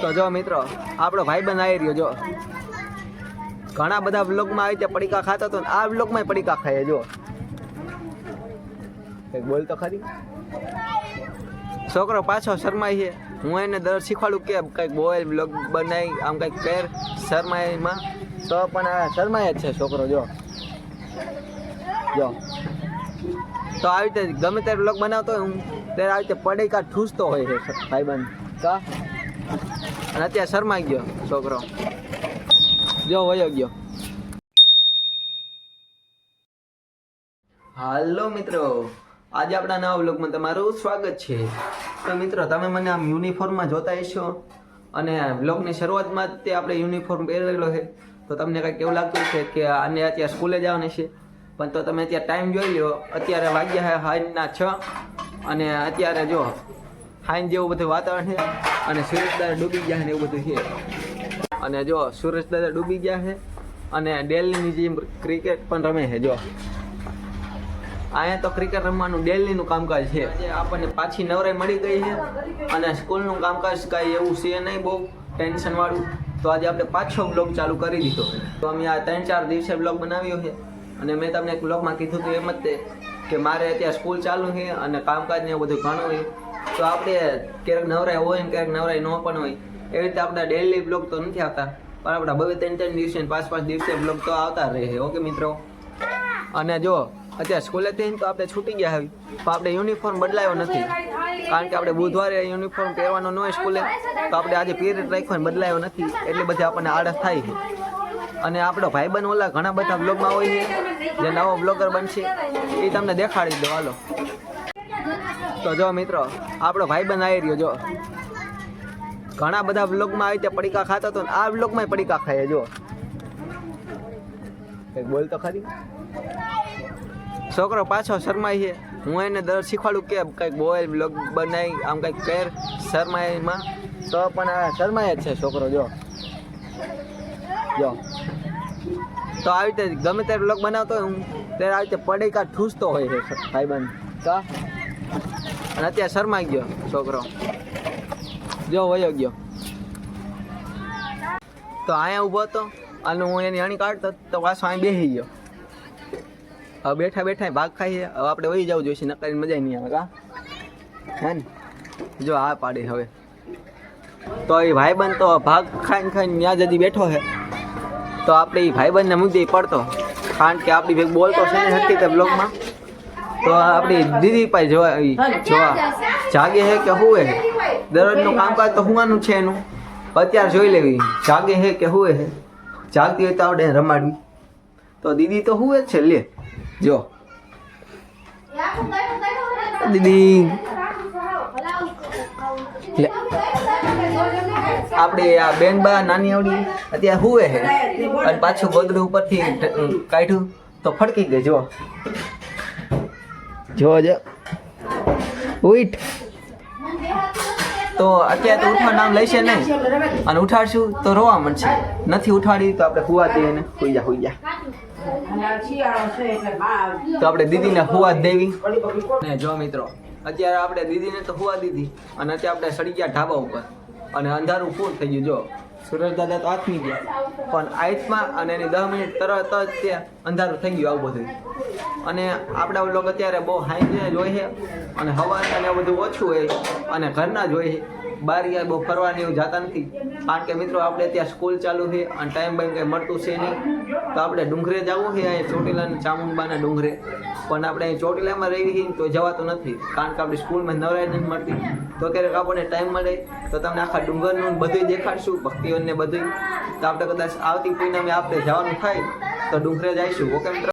તો જો મિત્રો, આપણો ભાઈ આવી રહ્યો, જો. ઘણા બધા વ્લોગમાં આવી રીતે પડીકા ખાતો હતો આ વ્લોગમાં પડીકા ખાઈએ, જો. કંઈક બોલ તો ખરી. છોકરો પાછો શરમાય છે. હું એને દર શીખવાડું કે કંઈક બોલ, વ્લોગ બનાવી આમ કંઈક પેર શરમાયમાં. તો પણ આ શરમાય જ છે છોકરો, જો. જો. તો આવી રીતે ગમે ત્યારે બ્લોગ બનાવતો હોય, હું ત્યારે આવી રીતે પડીકા ઠૂસતો હોય છે ભાઈબંધ. કા અને અત્યારે શરમાઈ ગયો છોકરો. જો વયો ગયો. હાલો મિત્રો, આજે આપણા નવા વ્લોગમાં તમારું સ્વાગત છે. તો મિત્રો, તમે મને આમ યુનિફોર્મમાં જોતા હશો અને વ્લોગની શરૂઆતમાં જ તે આપણે યુનિફોર્મ પહેરેલો છે. તો તમને કંઈક એવું લાગતું છે કે આને અત્યારે સ્કૂલે જવાની છે. પણ તો તમે અત્યારે ટાઈમ જોઈ લો અત્યારે વાગ્યા છે હાઈના છ અને અત્યારે જો હાઈન જેવું બધું વાતાવરણ છે અને સુરેશ દાદા ડૂબી ગયા છે એવું બધું છે. અને જો સુરેશ દાદા ડૂબી ગયા છે અને ડેલીની જેમ ક્રિકેટ પણ રમે છે, જો. અહીંયા તો ક્રિકેટ રમવાનું ડેલીનું કામકાજ છે. આપણને પાછી નવરાઈ મળી ગઈ છે અને સ્કૂલનું કામકાજ કાંઈ એવું છે નહીં બહુ ટેન્શનવાળું તો આજે આપણે પાછો બ્લોગ ચાલુ કરી દીધો. તો અમે આ ત્રણ ચાર દિવસે બ્લોગ બનાવ્યો છે અને મેં તમને એક બ્લોગમાં કીધું હતું એમ જ તે કે મારે અત્યારે સ્કૂલ ચાલુ છે અને કામકાજ ને એવું બધું ઘણું હોય તો આપણે ક્યારેક નવરાઈ હોય ને ક્યારેક નવરાઈ ન પણ હોય, એવી રીતે આપણા ડેલી બ્લોગ તો નથી આવતા. પણ આપણા બબે ત્રણ ત્રણ દિવસે પાંચ પાંચ દિવસે બ્લોગ તો આવતા રહે, ઓકે મિત્રો? અને જો, અત્યારે સ્કૂલેથી તો આપણે છૂટી ગયા હોય તો આપણે યુનિફોર્મ બદલાયો નથી. કારણ કે આપણે બુધવારે યુનિફોર્મ પહેરવાનો ન હોય સ્કૂલે તો આપણે આજે પીરિયડ રાખ્યો બદલાયો નથી. એટલે બધી આપણને આળસ થાય છે. અને આપણો ભાઈબંધ ઓલા ઘણા બધા બ્લોગમાં હોય છે, જે નવો બ્લોગર બનશે, એ તમને દેખાડી દો, હાલો. તો જો મિત્રો, આપણો ભાઈબંધ આવી રહ્યો જો. ઘણા બધા વ્લોગમાં આવી રીતે પડીકા ખાતો હતો આ વ્લોગમાં પડીકા ખાઈએ જો. કંઈક બોલ તો ખરી. છોકરો પાછો શરમાય છે. હું એને દર શીખવાડું કે કંઈક બોલ બ્લોગ બનાવી આમ કંઈક પેર શરમાયમાં તો પણ આ શરમાય જ છે છોકરો, જો. જો. તો આવી રીતે ગમે ત્યારે બ્લોગ બનાવતો હું ત્યારે આવી રીતે પડીકા ઠૂસતો હોય છે ભાઈબંધ. કા અને અત્યારે શરમાઈ ગયો છોકરો. જો વયો ગયો. તો અહીંયા ઊભો હતો. અને હું એની અણી કાઢતો તો પાછો અહીં બેસી ગયો. હવે બેઠા બેઠા ભાગ ખાઈએ હવે આપણે વહી જવું જોઈશે નકરી મજા નહીં આવે, કા? હે ને? જો આ પાડી હવે. તો એ ભાઈબંધ તો ભાગ ખાઈને ખાઈને ત્યાં જ બેઠો છે. તો આપણે એ ભાઈબંધને મુદ્દે પડતો. કારણ કે આપણી ભેગ બોલતો છે ને હતી તે બ્લોગમાં તો આપણી દીદી પાસે જોવા જોવા. જાગે હે કે હુએ છે દરરોજનું કામકાજ તો હુવાનું છે એનું. અત્યારે જોઈ લેવી. જાગે હે કે હુએ હે? જાગતી હોય તો આવડે રમાડવી. તો દીદી તો હુએ જ છે લે. જો. દીદી. આપણે આ બેન બા નાની આવડી અત્યારે હુએ હે. અને પાછું ગોદડું ઉપરથી કાઢ્યું. તો ફડકી ગઈ જો જો જો. ઉઠ. તો અત્યારે તો ઉઠવા નામ લઈશે નહીં. અને ઉઠાડશું તો રોવા મળશે. નથી ઉઠાડી તો આપણે હુવા દઈએ ને. હુઈ જા હુઈ જા. તો આપણે દીદીને હુવા દેવી. ને જો મિત્રો, અત્યારે આપણે દીદીને તો હુવા દીધી. અને અત્યારે આપણે સડી ગયા ઢાબા ઉપર. અને અંધારું ફૂલ થઈ ગયું, જો. સુરજ દાદા તો આથમી ગયા પણ આઈથમાં અને એની દસ મિનિટ તરત જ ત્યાં અંધારું થઈ ગયું આવું બધું. અને આપણા લોકો અત્યારે બહુ હાઈ જોઈએ છે. અને હવા અને એવું બધું ઓછું હોય. અને ઘરના જ હોય. છે બહાર બહુ ફરવાની એવું જતા નથી. કારણ કે મિત્રો આપણે ત્યાં સ્કૂલ ચાલુ છે અને ટાઈમ બાઈમ કંઈ મળતું છે નહીં. તો આપણે ડુંગરે જવું છે અહીં ચોટીલા અને ડુંગરે. પણ આપણે અહીં ચોટીલામાં રહી તો જવાતું નથી. કારણ કે આપણી સ્કૂલમાં નવરાઈ નથી મળતી. તો ક્યારેક આપણને ટાઈમ મળે. તો તમને આખા ડુંગરનું બધું દેખાડશું, ભક્તિઓને બધું તો આપણે કદાચ આવતી પૂનમે આપણે જવાનું થાય, તો ડુંગરે જઈશું. ઓકે મિત્રો?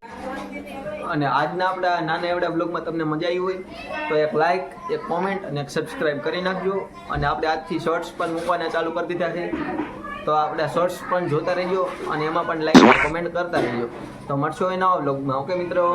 અને આજના આપણા નાના એવડા બ્લોગમાં તમને મજા આવી હોય, તો એક લાઇક એક કોમેન્ટ અને એક સબસ્ક્રાઈબ કરી નાખજો. અને આપણે આજથી શોર્ટ્સ પણ મૂકવાના ચાલુ કરી દીધા છે. તો આપણે શોર્ટ્સ પણ જોતા રહેજો અને એમાં પણ લાઈક કોમેન્ટ કરતા રહેજો. તો મળશો એના બ્લોગમાં ઓકે મિત્રો?